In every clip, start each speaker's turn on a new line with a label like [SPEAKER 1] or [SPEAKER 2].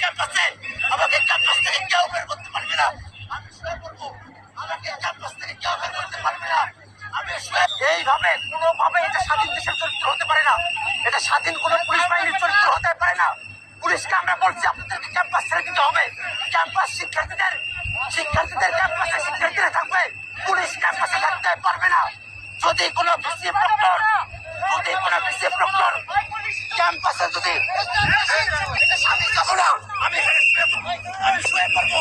[SPEAKER 1] ক্যাম্পাসে, আমাকে ক্যাম্পাস থেকে বের করতে পারবে না। আমি শুয়ে পড়ব। আমাকে করতে পারবে না। আমি এইভাবে কোনোভাবে এটা স্বাধীন দেশের চরিত্র হতে পারে না। এটা স্বাধীন কোনো পুলিশ বাহিনীর চরিত্র হতে পারে না। পুলিশকে আমরা বলছি, আপনাদেরকে ক্যাম্পাস ছেড়ে হবে। ক্যাম্পাস শিক্ষার্থীদের শিক্ষার্থীদের ক্যাম্পাসে শিক্ষার্থীরা থাকবে। পুলিশ ক্যাম্পাসে থাকতে পারবে না। যদি কোনো ভিসি প্রক্টর যদি কোনো ভিসি প্রক্টর ক্যাম্পাসে যদি আমি যাব না আমি এখানে শুয়ে পড়ব। আমি শুয়ে পড়ব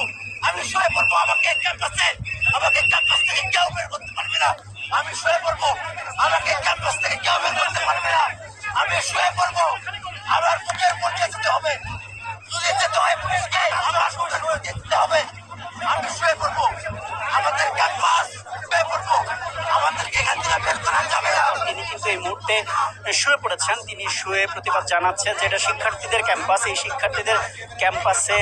[SPEAKER 1] আমি শুয়ে পড়ব আমাকে ক্যাম্পাসে আমাকে ক্যাম্পাস থেকে কেউ বের করতে পারবে না। আমি শুয়ে পড়ব।
[SPEAKER 2] এই মুহূর্তে শুয়ে পড়েছেন। তিনি শুয়ে প্রতিবাদ জানাচ্ছেন যে এটা শিক্ষার্থীদের ক্যাম্পাস। এই শিক্ষার্থীদের ক্যাম্পাসে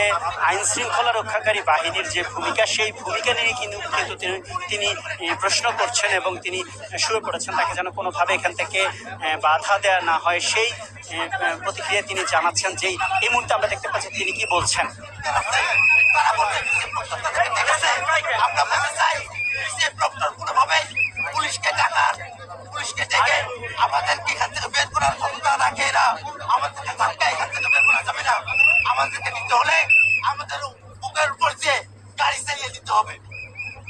[SPEAKER 2] আইন শৃঙ্খলা রক্ষাকারী বাহিনীর যে ভূমিকা, সেই ভূমিকা নিয়ে কিন্তু কিন্তু তিনি প্রশ্ন করছেন এবং তিনি শুয়ে পড়েছেন। তাকে যেন কোনোভাবে এখান থেকে বাধা দেওয়া না হয়। সেই প্রতিক্রিয়া তিনি জানাচ্ছেন যেই এই মুহূর্তে আমরা দেখতে পাচ্ছি তিনি কি বলছেন।
[SPEAKER 1] আমাদেরকে এখান থেকে বের করার ক্ষমতা রাখে না আমাদেরকে ধাক্কা এখান থেকে বের করা যাবে না। আমাদেরকে নিতে হলে আমাদের বুকের উপর যে গাড়ি চালিয়ে দিতে হবে।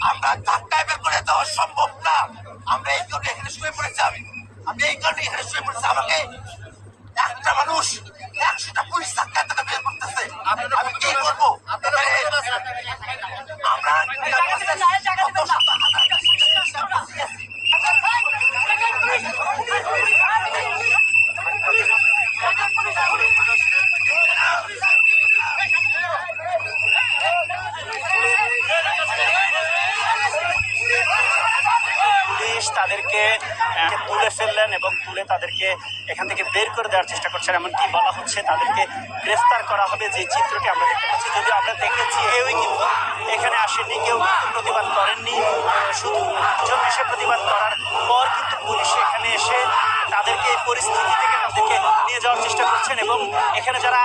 [SPEAKER 1] আমরা ধাক্কায় বের করে দেওয়া সম্ভব না। আমরা এই কারণে এখানে শুয়ে পড়েছি আমি। আমি এই কারণে এখানে শুয়ে পড়েছি। আমাকে
[SPEAKER 2] তাদেরকে তুলে ফেললেন এবং তুলে তাদেরকে এখান থেকে বের করে দেওয়ার চেষ্টা করছেন। এমনকি বলা হচ্ছে তাদেরকে গ্রেফতার করা হবে। যে চিত্রটি আমরা দেখতে পাচ্ছি, যদিও আমরা দেখেছি, কেউই কিন্তু এখানে আসেননি কেউ কিন্তু প্রতিবাদ করেননি। শুধু লোকজন এসে প্রতিবাদ করার পর কিন্তু পুলিশ এখানে এসে তাদেরকে এই পরিস্থিতি থেকে তাদেরকে নিয়ে যাওয়ার চেষ্টা করছেন এবং এখানে যারা